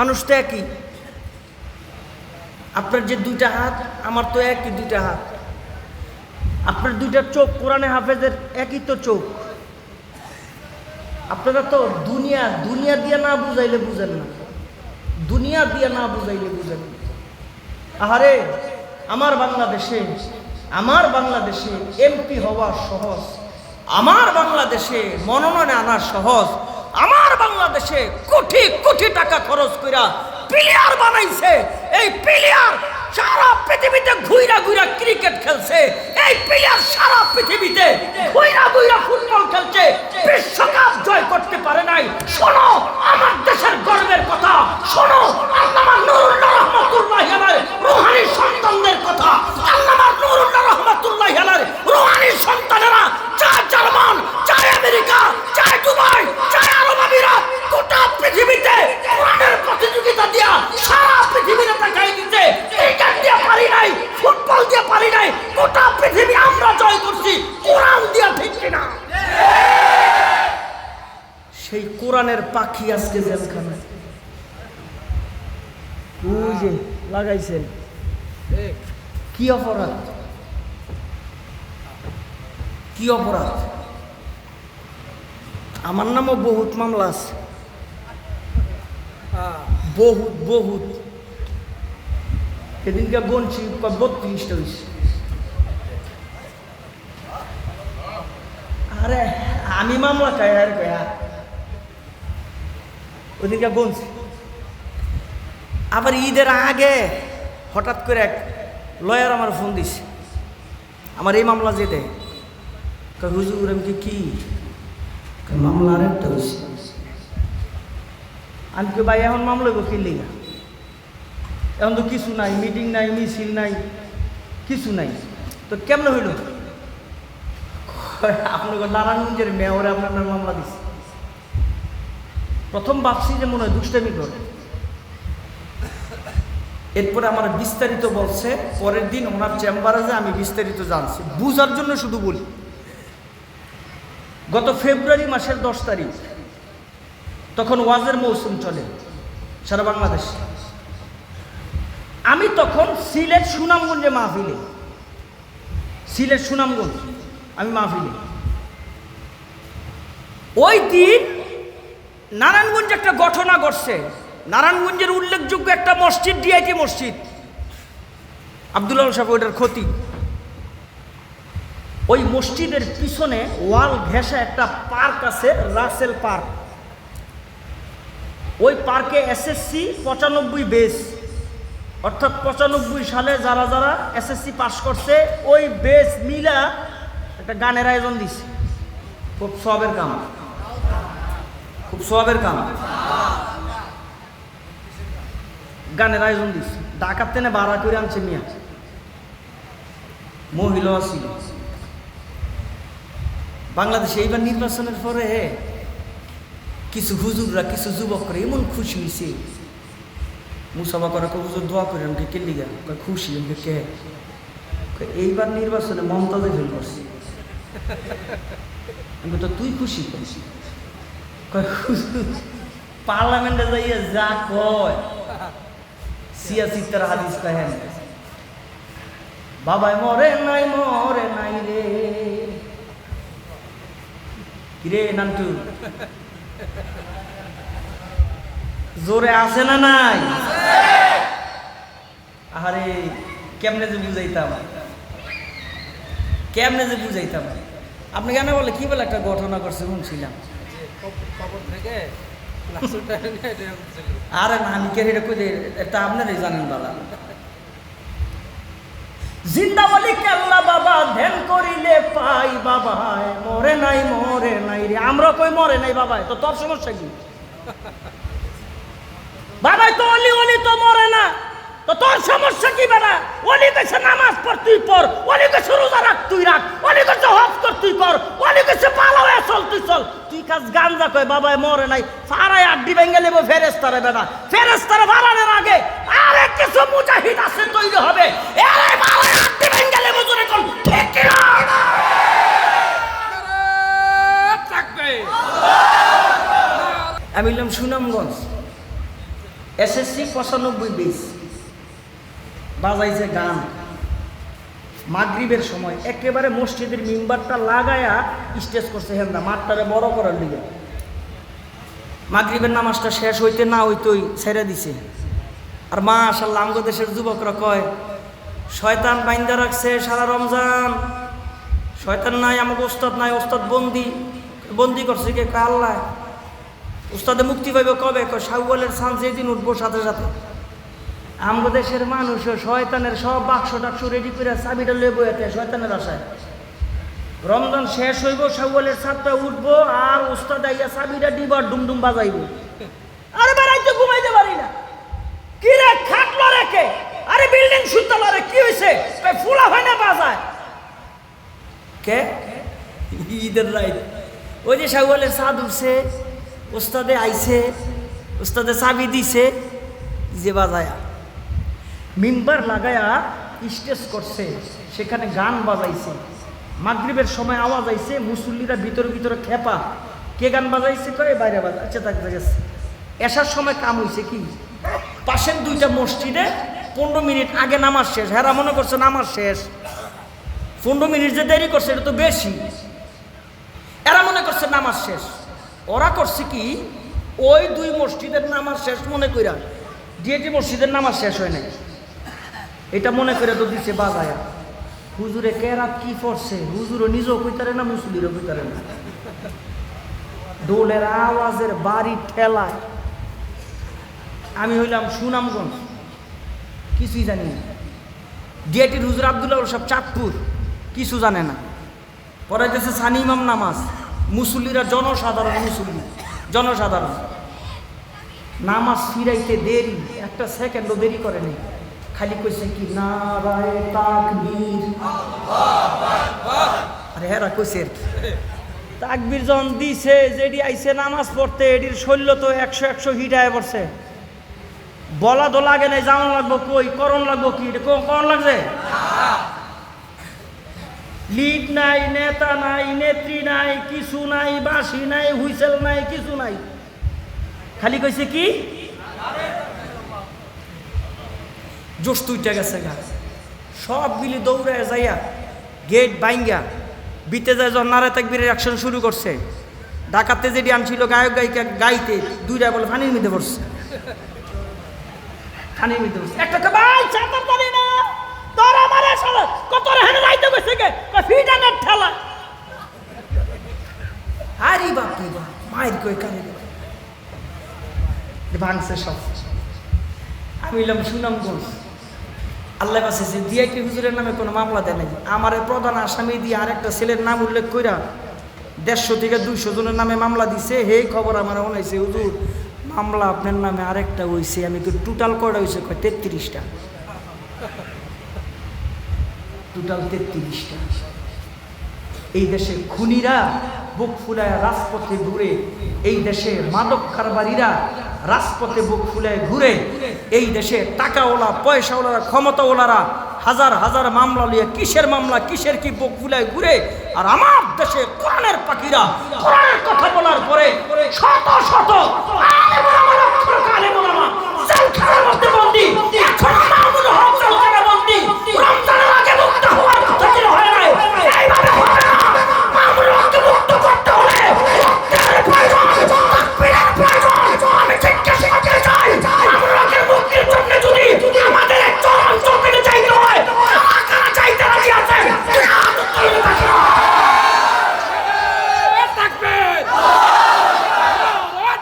মানুষ তো একই। আপনার যে দুইটা হাত, আমার তো একই দুইটা হাত। আপনার দুইটা চোখ কোরআনে হাফেজের একই তো চোখ। আপনারা তো দুনিয়া দুনিয়া দিয়ে না বুঝাইলে বুঝেন না। দুনিয়া দিয়ে না বুঝাইলে বুঝেন আহারে, আমার বাংলাদেশে আমার বাংলাদেশে এমপি হওয়া সহজ। আমার বাংলাদেশে মনোনয়নে আনা সহজ। আমার বাংলাদেশে কোটি কোটি টাকা খরচ কইরা প্লেয়ার বানাইছে। এই প্লেয়ার সারা পৃথিবীতে ঘুইরা ঘুইরা ক্রিকেট খেলছে। এই প্লেয়ার সারা পৃথিবীতে ঘুইরা ঘুইরা ফুটবল খেলছে। বিশ্বকাপ জয় করতে পারে নাই। শোনো, আমার দেশের গর্বের কথা। শোনো, আল্লামা নুরুল্লাহ রহমাতুল্লাহ আলাইহি, রুহানি সন্তানদের কথা। আল্লামা নুরুল্লাহ রহমাতুল্লাহ আলাইহি রুহানি সন্তানেরা চায় জার্মান চায় আমেরিকা চায় দুবাই চায় আরব আমিরাত গোটা পৃথিবীতে কোরআনের প্রতিযোগিতা দিয়া সারা পৃথিবীতে দেখাই দিতে ক্রিকেট দিয়ে পারি নাই ফুটবল দিয়ে পারি নাই গোটা পৃথিবী আমরা জয় করছি কোরআন দিয়া ঠিক কিনা সেই কোরআনের পাখি আজকে জেলখানায়। লাগাইছেন। কি অপরাধ? কি অপরাধ? আমার নামও বহুত মামলা আছে। বহুত বহুত। সেদিনকে গনছি বত্রিশটা হয়েছে আরে, আমি মামলা খাই, আর কয়া ওদিনকে গনছি আবার ঈদের আগে হঠাৎ করে এক লয়ার আমার ফোন দিছে। আমার এই মামলা যে দেয় কয় হুজুর আমি কি কি? মামলা আরেকটা হয়েছে আমি কে ভাই এখন মামলা গো কিনলি না এখন তো কিছু নাই মিটিং নাই মিছিল নাই কিছু নাই। তো কেমন হইল? কয়, আপনাকে নারায়ণগঞ্জের মেয়রে আপনার মামলা দিছে। প্রথম ভাবছি যে মনে হয় দুষ্টামি করে। এরপরে আমার বিস্তারিত বলছে, পরের দিন ওনার চেম্বারে যে আমি বিস্তারিত জানছি। বুঝার জন্য শুধু বলি, গত ফেব্রুয়ারি মাসের দশ তারিখ, তখন ওয়াজের মৌসুম চলে সারা বাংলাদেশ। আমি তখন সিলেট সুনামগঞ্জে মাহফিলে, সিলেট সুনামগঞ্জ, আমি মাহফিলে। ওই দিন নারায়ণগঞ্জে একটা ঘটনা ঘটছে। নারায়ণগঞ্জের উল্লেখযোগ্য একটা মসজিদ ডিআইটি মসজিদ। আবদুল্লাহ সাহেব, ওইটার ক্ষতি। ওই মসজিদের পিছনে ওয়াল ঘেঁষা একটা পার্ক আছে, রাসেল পার্ক। ওই পার্কে এসএসসি পঁচানব্বই বেস। অর্থাৎ পঁচানব্বই সালে যারা যারা এসএসসি পাশ করছে, ওই বেস মিলা একটা গানের আয়োজন দিছে। খুব সবের কাম। খুব সবের কাম। গানের আয়োজন দিছে। ডাকাত তেনে ভাড়া করে আনছে মিয়া। মহিলা ছিল বাংলাদেশে এইবার নির্বাচনের পরে কিছু হুজুররা কিছু যুবকরা এমন খুশি হয়েছে মুসাফা করে হুজুর দোয়া করে আমাকে কে লিগা? কয়, খুশি আমাকে কে? এইবার নির্বাচনে মমতাজে ফেল করছি আমি তো তুই খুশি করছি পার্লামেন্টে যাইয়া যা কয় সিয়াসিত্তার হাদিস কহেন। বাবাই মরে নাই মরে নাই রে। কিরে নান্টু, জোরে আছে না নাই? আরে কেমনে যে বুঝাইতাম? কেমনে যে বুঝাইতাম? আপনি কেন বলে কি বলে একটা ঘটনা করছে শুনছিলাম? আরে না আমি এটা কই জানেন বাবা। জিন্দাওয়ালিকে আল্লাহ বাবা, ধ্যান করিলে পাই বাবা মরে নাই মরে নাই রে। আমরা কই মরে নাই বাবা তো তোর সমস্যা কি? বাবা তো অলি অলি তো মরে না। তো তোর সমস্যা কি অলি গেছে নামাজ পড়, তুই পড়। অলি গেছে রোজা রাখ তুই রাখ অলি গেছে হজ কর তুই কর অলি গেছে পালা হয়ে চল তুই চল তুই কাজ গাঞ্জা কয় বাবাই মরে নাই। ফারায় আড্ডি ভেঙে নেব ফেরেস্তারে বেড়া ফেরেস্তারে বাড়ানোর আগে আরে কিছু মুজাহিদ আছে তৈরি হবে। এরে বাবাই আড্ডি ভেঙে নেব জোরে কোন। ঠিক কি না? থাকবে। আমি বললাম সুনামগঞ্জ এসএসসি পঁচানব্বই বেস বাজাইছে গান। মাগরিবের সময় একেবারে মসজিদের মিম্বারটা লাগায়া স্টেজ করছে হেন্দা, মাঠটারে বড় করার লিগে। মাগরিবের নামাজটা শেষ হইতে না হইতেই ছেড়ে দিছে। আর মা আসাল্লাহ আমগো দেশের যুবকরা কয়, শয়তান বাইন্দা রাখছে সারা রমজান। শয়তান নাই আমাকে ওস্তাদ নাই ওস্তাদ বন্দি। বন্দি করছে কে? কয় আল্লাহ? উস্তাদে মুক্তি পাইবে কবে? কয় শাহুয়ালের সান যেদিন উঠবো সাথে সাথে। আমগো দেশের মানুষও শয়তানের সব বাক্স টাক্স রেডি করে চাবিটা লয়ে বইতে শয়তানের আশায় রমজান শেষ হইব শাহুয়ালের সাতটা উঠবো, আর উস্তাদ আইয়া চাবিটা ডিবার ডুমডুম বাজাইব। আরে বেড়াইতে ঘুমাইতে পারি না। কি রে, খাটলো রেখে আরে বিল্ডিং সুতলা রে, কি কই ফুলা হয় না বাজায়? কে? ঈদের রাইত। ওই যে শাহুয়ালের সাদ উঠছে ওস্তাদে আইছে ওস্তাদে চাবি দিছে, যে বাজায়া। মিম্বার লাগায়া স্টেজ করছে, সেখানে গান বাজাইছে। মাগরিবের সময় আওয়াজ আইছে, মুসল্লিরা ভিতরে ভিতরে খেপা। কে গান বাজাইছে কয়ে? বাইরে বাজা আচ্ছা তাক গেছে এসার সময় কাম হইছে কি? পাশের দুইটা মসজিদে পনেরো মিনিট আগে নামাজ শেষ। হ্যাঁ মনে করছে নামাজ শেষ। পনেরো মিনিট যে দেরি করছে, এটা তো বেশি। এরা মনে করছে নামাজ শেষ। ওরা করছে কি? ওই দুই মসজিদের নামাজ শেষ মনে কইরা। ডিএটি মসজিদের নামাজ শেষ হয় নাই। এটা মনে করে তো দিছে বাজায়া। হুজুরে কেরাত কি করছে? হুজুরও নিজেও কইতারে না, মুসলিরও কইতারে না। দোলের আওয়াজের বাড়ি ঠেলায়। আমি হইলাম সুনামগঞ্জ। কিছুই জানি না। ডিএটির হুজুর আবদুল্লাহ সব চাঁদপুর। কিছু জানে না। পরে গেছে সানি ইমাম নামাজ। মুসল্লিরা জনসাধারণ মুসল্লি। জনসাধারণ। নামাজ ফিরাইতে দেরি। একটা সেকেন্ডও দেরি করে নেই। খালি কইছে কি, নারায় তাকবীর। আরে হেরা কইছে আর কি। তাকবীর যখন দিছে, যেডি আইছে নামাজ পড়তে, এডির শৈল্য তো একশো একশো হিট আয় পড়ছে। বলা তো লাগে নাই জামা লাগবো কই, করণ লাগবো কি করণ লাগছে? লিড নাই, নেতা নাই, নেত্রী নাই, কিছু নাই, বাঁশি নাই, হুইসেল নাই, কিছু নাই। খালি কইছে কি? জোশ গেছে গা। সব মিলি দৌড়ে যাইয়া গেট বাইঙ্গা বিতে যায় যখন নারে তাকবীরের অ্যাকশন শুরু করছে ডাকাতে যেটি আনছিল গায়ক গায়িকা গাইতে, দুইটা বলে ফানির মধ্যে পড়ছে। ফানির মধ্যে পড়ছে। একটা ভাই চাতার পারি না। কত কে? ফিটানের ঠেলা। আরে বাপ রে বাপ, মায়ের কই কানে ভাঙছে সব। আমি এলাম সুনামগঞ্জ আল্লাহ বাসেছে ডিআইটি হুজুরের নামে কোনো মামলা দেয় নাই। আমার প্রধান আসামি দিয়ে আরেকটা ছেলের নাম উল্লেখ কইরা দেড়শো থেকে দুইশো জনের নামে মামলা দিছে। হে খবর আমার শোনাইছে হুজুর, মামলা আপনার নামে আরেকটা হয়েছে আমি তো টোটাল কয়টা হয়েছে কয়, তেত্রিশটা। টোটাল তেত্রিশটা। এই দেশে খুনিরা বুক ফুলায় রাজপথে ঘুরে, এই দেশে মাদক কারবারিরা রাজপথে বুক ফুলায় ঘুরে, এই দেশে টাকাওয়ালা, পয়সাওয়ালারা, ক্ষমতাওয়ালারা হাজার হাজার মামলা নিয়ে কিসের মামলা, কিসের কি বুক ফুলায় ঘুরে? আর আমার দেশে কোরআনের পাখিরা কোরআনের কথা বলার পরে শত শত আলেমুলামা জেলখানার মধ্যে বন্দী, এখন আমার